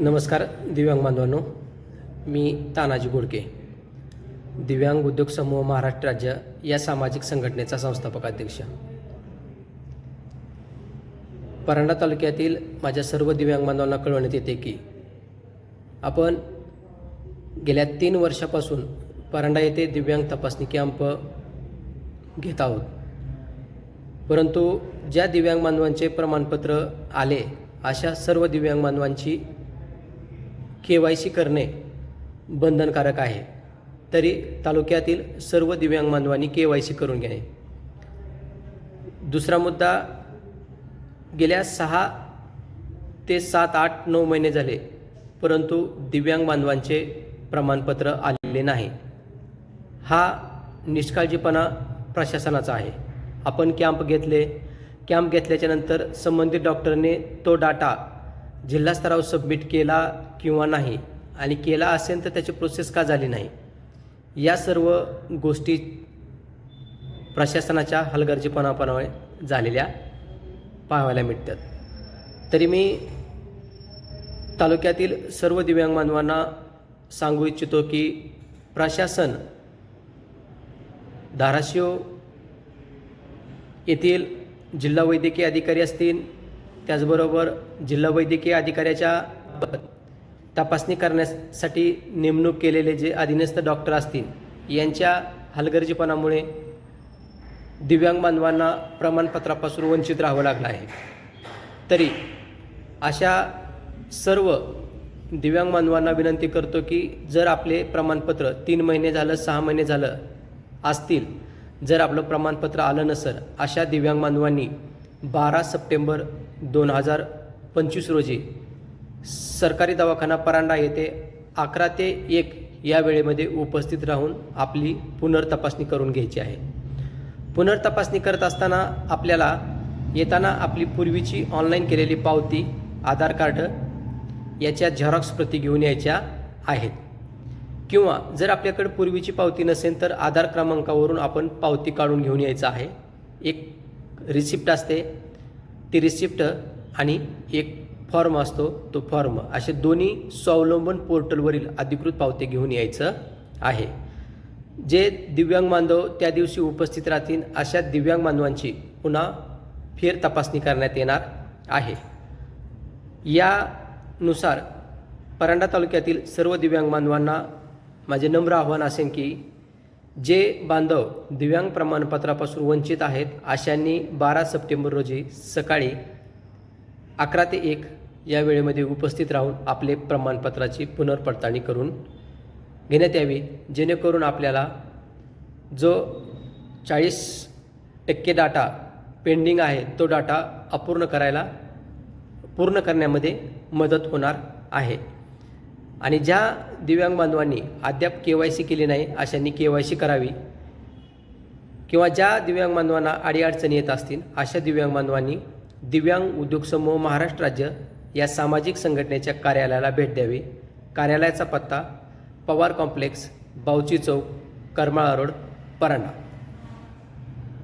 नमस्कार दिव्यांग बांधवांनो. मी तानाजी गोडके दिव्यांग उद्योग समूह महाराष्ट्र राज्य या सामाजिक संघटनेचा संस्थापक अध्यक्ष. परांडा तालुक्यातील माझ्या सर्व दिव्यांग बांधवांना कळवण्यात येते की आपण गेल्या तीन वर्षापासून परांडा येथे दिव्यांग तपासणी कॅम्प घेत आहोत. परंतु ज्या दिव्यांग बांधवांचे प्रमाणपत्र आले अशा सर्व दिव्यांग बांधवांची के वाय सी करणे बंधनकारक आहे. तरी तालुक्यातील सर्व दिव्यांग बांधवांनी के वाय सी करून घ्यावे. दुसरा मुद्दा गेल्या सहा ते सात आठ नऊ महिने झाले परंतु दिव्यांग बांधवांचे प्रमाणपत्र आलेले नाही. हा निष्काळजीपणा प्रशासनाचा आहे. आपण कॅम्प घेतले. कॅम्प घेतल्याच्यानंतर संबंधित डॉक्टरने तो डाटा जिल्हा स्तरावर सबमिट केला किंवा नाही आणि केला असेल तर त्याची प्रोसेस का झाली नाही? या सर्व गोष्टी प्रशासनाच्या हलगर्जीपणापणामुळे झालेल्या पाहायला मिळतात. तरी मी तालुक्यातील सर्व दिव्यांग बांधवांना सांगू इच्छितो की प्रशासन धाराशिव येथील जिल्हा वैद्यकीय अधिकारी असतील त्याचबरोबर जिल्हा वैद्यकीय अधिकाऱ्याच्या तपासणी करण्यासाठी नेमणूक केलेले जे अधीनस्थ डॉक्टर असतील यांच्या हलगर्जीपणामुळे दिव्यांग बांधवांना प्रमाणपत्रापासून वंचित राहावं लागलं आहे. तरी अशा सर्व दिव्यांग बांधवांना विनंती करतो की जर आपले प्रमाणपत्र तीन महिने झालं सहा महिने झालं असतील जर आपलं प्रमाणपत्र आलं नसेल अशा दिव्यांग बांधवांनी बारा सप्टेंबर दोन हजार पंचवीस रोजी सरकारी दवाखाना परांडा येथे अकरा ते एक या वेळेमध्ये उपस्थित राहून आपली पुनर्तपासणी करून घ्यायची आहे. पुनर्तपासणी करत असताना आपल्याला येताना आपली पूर्वीची ऑनलाईन केलेली पावती आधार कार्ड याच्या झेरॉक्स प्रती घेऊन यायच्या आहेत. किंवा जर आपल्याकडे पूर्वीची पावती नसेल तर आधार क्रमांकावरून आपण पावती काढून घेऊन यायचं आहे. एक रिसिप्ट असते. ती रिसिप्ट आणि एक फॉर्म असतो तो फॉर्म असे दोन्ही स्वावलंबन पोर्टलवरील अधिकृत पावते घेऊन यायचं आहे. जे दिव्यांग बांधव त्या दिवशी उपस्थित राहतील अशा दिव्यांग बांधवांची पुन्हा फेर तपासणी करण्यात येणार आहे. यानुसार परांडा तालुक्यातील सर्व दिव्यांग बांधवांना माझे नम्र आव्हान असेल की जे बांधव दिव्यांग प्रमाणपत्रापासून वंचित आहेत अशांनी बारा सप्टेंबर रोजी सकाळी अकरा ते एक या वेळेमध्ये उपस्थित राहून आपले प्रमाणपत्राची पुनर्पडताळणी करून घेण्यात यावी जेणेकरून आपल्याला जो चाळीस टक्के डाटा पेंडिंग आहे तो डाटा अपूर्ण करायला पूर्ण करण्यामध्ये मदत होणार आहे. आणि ज्या दिव्यांग बांधवांनी अद्याप के वाय सी केली नाही अशांनी के वाय सी करावी. किंवा ज्या दिव्यांग बांधवांना अडीअडचणी येत असतील अशा दिव्यांग बांधवांनी दिव्यांग उद्योग समूह महाराष्ट्र राज्य या सामाजिक संघटनेच्या कार्यालयाला भेट द्यावी. कार्यालयाचा पत्ता पवार कॉम्प्लेक्स बावची चौक करमाळा रोड परांडा.